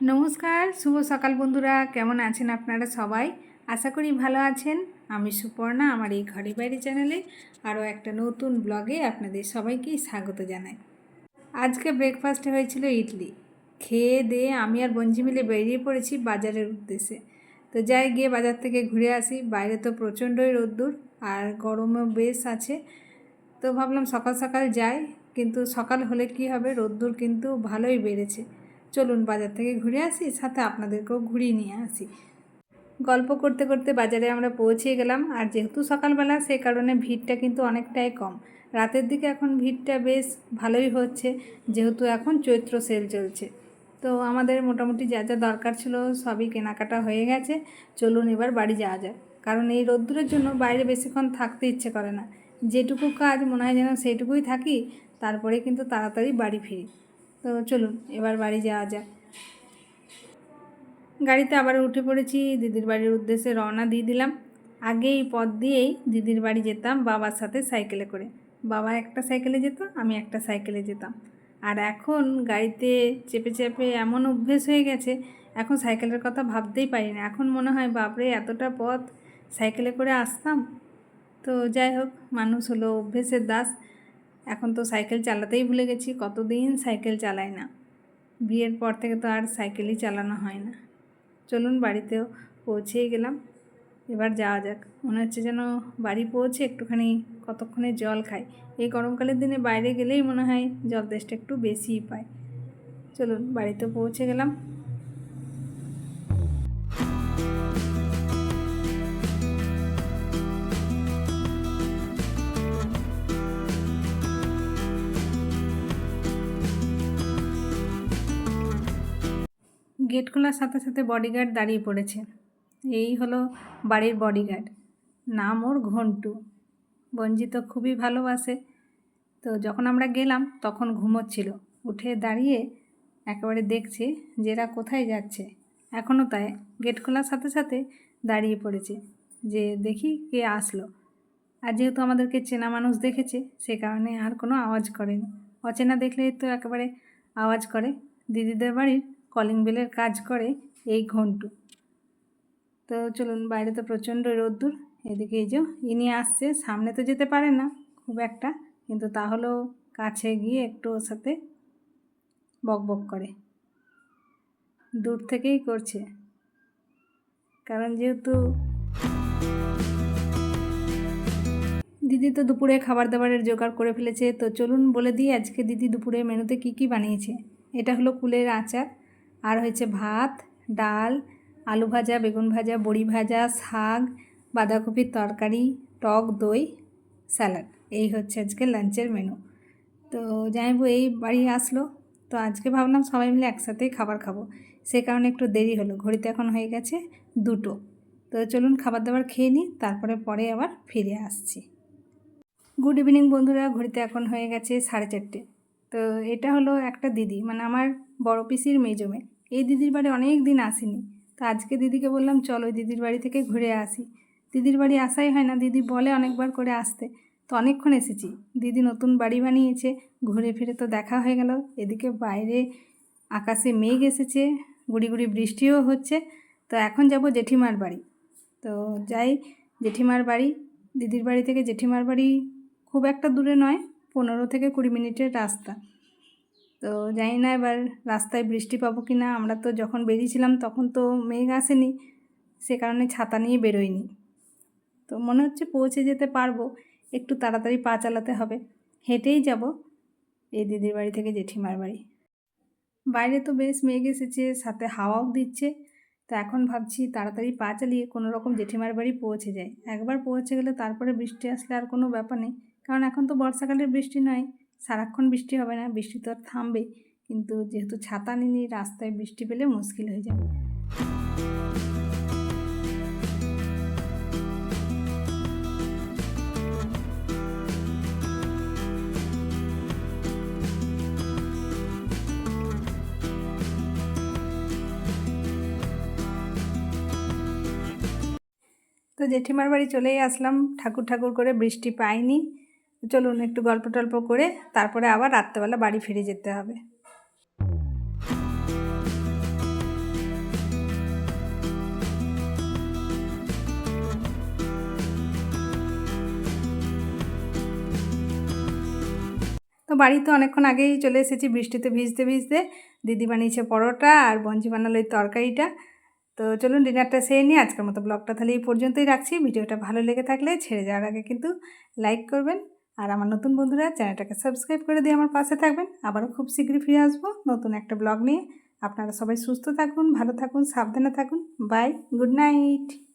নমস্কার, শুভ সকাল বন্ধুরা, কেমন আছেন আপনারা সবাই? আশা করি ভালো আছেন। আমি সুপর্ণা, আমার এই ঘরে বাইরে চ্যানেলে আরও একটা নতুন ব্লগে আপনাদের সবাইকে স্বাগত জানাই। আজকে ব্রেকফাস্টে হয়েছিল ইডলি। খেয়ে দিয়ে আমি আর বঞ্জি মিলে বেরিয়ে পড়েছি বাজারের উদ্দেশ্যে। তো যাই, গিয়ে বাজার থেকে ঘুরে আসি। বাইরে তো প্রচণ্ডই রোদ্দুর আর গরমও বেশ আছে। তো ভাবলাম সকাল সকাল যাই, কিন্তু সকাল হলে কি হবে? রোদ্দুর কিন্তু ভালোই বেড়েছে। চলুন বাজার থেকে ঘুরে আসি, সাথে আপনাদেরকেও ঘুরিয়ে নিয়ে আসি। গল্প করতে করতে বাজারে আমরা পৌঁছে গেলাম, আর যেহেতু সকালবেলা, সে কারণে ভিড়টা কিন্তু অনেকটাই কম। রাতের দিকে এখন ভিড়টা বেশ ভালোই হচ্ছে, যেহেতু এখন চৈত্র সেল চলছে। তো আমাদের মোটামুটি যা যা দরকার ছিল সবই কেনাকাটা হয়ে গেছে, চলুন এবার বাড়ি যাওয়া যায় কারণ এই রোদ্দুরের জন্য বাইরে বেশিক্ষণ থাকতে ইচ্ছে করে না। যেটুকু কাজ মনে হয় যেন সেইটুকুই থাকি, তারপরে কিন্তু তাড়াতাড়ি বাড়ি ফিরি। তো চলুন, এবার বাড়ি যাওয়া যাক। গাড়িতে আবার উঠে পড়েছি, দিদির বাড়ির উদ্দেশ্যে রওনা দিয়ে দিলাম। আগে এই পথ দিয়েই দিদির বাড়ি যেতাম বাবার সাথে সাইকেলে করে। বাবা একটা সাইকেলে যেত, আমি একটা সাইকেলে যেতাম। আর এখন গাড়িতে চেপে চেপে এমন অভ্যেস হয়ে গেছে, এখন সাইকেলের কথা ভাবতেই পারি না। এখন মনে হয়, বাপরে, এতটা পথ সাইকেলে করে আসতাম? তো যাই হোক, মানুষ হলো অভ্যেসের দাস। এখন তো সাইকেল চালাতেই ভুলে গেছি, কতদিন সাইকেল চালাই না। বিয়ের পর থেকে তো আর সাইকেলই চালানো হয় না। চলুন বাড়িতেও পৌঁছেই গেলাম। এবার যাওয়া যাক। মনে হচ্ছে যেন বাড়ি পৌঁছে একটুখানি কতক্ষণে জল খাই। এই গরমকালের দিনে বাইরে গেলেই মনে হয় জল দেশটা একটু বেশিই পায়। চলুন বাড়িতে পৌঁছে গেলাম। গেট খোলার সাথে সাথে বডিগার্ড দাঁড়িয়ে পড়েছে। এই হলো বাড়ির বডিগার্ড নাম ওর ঘন্টু। বঞ্জি তো খুবই ভালোবাসে। তো যখন আমরা গেলাম, তখন ঘুমোচ্ছিল। উঠে দাঁড়িয়ে একেবারে দেখছে যে এরা কোথায় যাচ্ছে। এখনও তাই গেট খোলার সাথে সাথে দাঁড়িয়ে পড়েছে যে দেখি কে আসলো। আর যেহেতু আমাদেরকে চেনা মানুষ দেখেছে, সে কারণে আর কোনো আওয়াজ করেনি। অচেনা দেখলে তো একেবারে আওয়াজ করে। দিদিদের বাড়ির কলিং বেলের কাজ করে এই ঘন্টু। তো চলুন, বাইরে তো প্রচণ্ড রোদ্দুর, এদিকে এই যে ইনি আসছে, সামনে তো যেতে পারে না খুব একটা, কিন্তু তাহলেও কাছে গিয়ে একটু ওর সাথে বক বক করে। দূর থেকেই করছে, কারণ যেহেতু দিদি তো দুপুরে খাবার দাবারের জোগাড় করে ফেলেছে, তো চলুন বলে দিই আজকে দিদি দুপুরে মেনুতে কি কি বানিয়েছে। এটা হলো কুলের আচার আর হয়েছে ভাত, ডাল, আলু ভাজা, বেগুন ভাজা, বড়ি ভাজা, শাক, বাঁধাকপির তরকারি, টক দই, স্যালাড। এই হচ্ছে আজকে লাঞ্চের মেনু তো জানাব এই বাড়ি আসলো। তো আজকে ভাবলাম সবাই মিলে একসাথেই খাবার খাব। সে কারণে একটু দেরি হলো। ঘড়িতে এখন হয়ে গেছে দুটো। তো চলুন খাবার দাবার খেয়ে নিই, তারপরে পরে আবার ফিরে আসছি। গুড ইভিনিং বন্ধুরা, ঘড়িতে এখন হয়ে গেছে সাড়ে চারটে। তো এটা হলো একটা দিদি মানে আমার বড় পিসির মেজো মেয়ে। এই দিদির বাড়ি অনেক দিন আসেনি। তো আজকে দিদিকে বললাম, চলো ওই দিদির বাড়ি থেকে ঘুরে আসি। দিদির বাড়ি আসাই হয় না, দিদি বলে অনেকবার করে আসতে। তো অনেকক্ষণ এসেছি। দিদি নতুন বাড়ি বানিয়েছে, ঘুরে ফিরে তো দেখা হয়ে গেল। এদিকে বাইরে আকাশে মেঘ এসেছে, গুড়ি গুড়ি বৃষ্টিও হচ্ছে। তো এখন যাব জেঠিমার বাড়ি। তো যাই, জেঠিমার বাড়ি, দিদির বাড়ি থেকে জেঠিমার বাড়ি খুব একটা দূরে নয়। পনেরো থেকে কুড়ি মিনিটের রাস্তা। তো জানি না এবার রাস্তায় বৃষ্টি পাবো কি না আমরা তো যখন বেরিয়েছিলাম তখন তো মেঘ আসেনি, সে কারণে ছাতা নিয়ে বেরোয়নি তো মনে হচ্ছে পৌঁছে যেতে পারব। একটু তাড়াতাড়ি পা চালাতে হবে। হেঁটেই যাব এই দিদির বাড়ি থেকে জেঠিমার বাড়ি। বাইরে তো বেশ মেঘ এসেছে, সাথে হাওয়াও দিচ্ছে। তো এখন ভাবছি তাড়াতাড়ি পা চালিয়ে কোনো রকম জেঠিমার বাড়ি পৌঁছে যায় একবার পৌঁছে গেলে তারপরে বৃষ্টি আসলে আর কোনো ব্যাপার নেই। কারণ এখন তো বর্ষাকালের বৃষ্টি নয় সারাক্ষণ বৃষ্টি হবে না, বৃষ্টি তো আর থামবে কিন্তু যেহেতু ছাতা নিয়ে রাস্তায় বৃষ্টি পেলে মুশকিল হয়ে যাবে। তো জেঠিমার বাড়ি চলেই আসলাম। ঠাকুর ঠাকুর করে বৃষ্টি পাইনি। চলুন একটু গল্প টল্প করে তারপরে আবার রাত্রেবেলা বাড়ি ফিরে যেতে হবে। তো বাড়ি তো অনেকক্ষণ আগেই চলে এসেছি বৃষ্টিতে ভিজতে ভিজতে। দিদি বানিয়েছে পরোটা আর বঞ্জি বানালো তরকারিটা। তো চলুন ডিনারটা সেরে নিয়ে আজকের মতো ব্লগটা তাহলে এই পর্যন্তই রাখছি। ভিডিওটা ভালো লেগে থাকলে ছেড়ে যাওয়ার আগে কিন্তু লাইক করবেন আর আমার নতুন বন্ধুরা, চ্যানেলটাকে সাবস্ক্রাইব করে দিয়ে আমার পাশে থাকবেন। আবারও খুব শীঘ্রই ফিরে আসব নতুন একটা ব্লগ নিয়ে। আপনারা সবাই সুস্থ থাকুন, ভালো থাকুন, সাবধানে থাকুন। Bye, good night.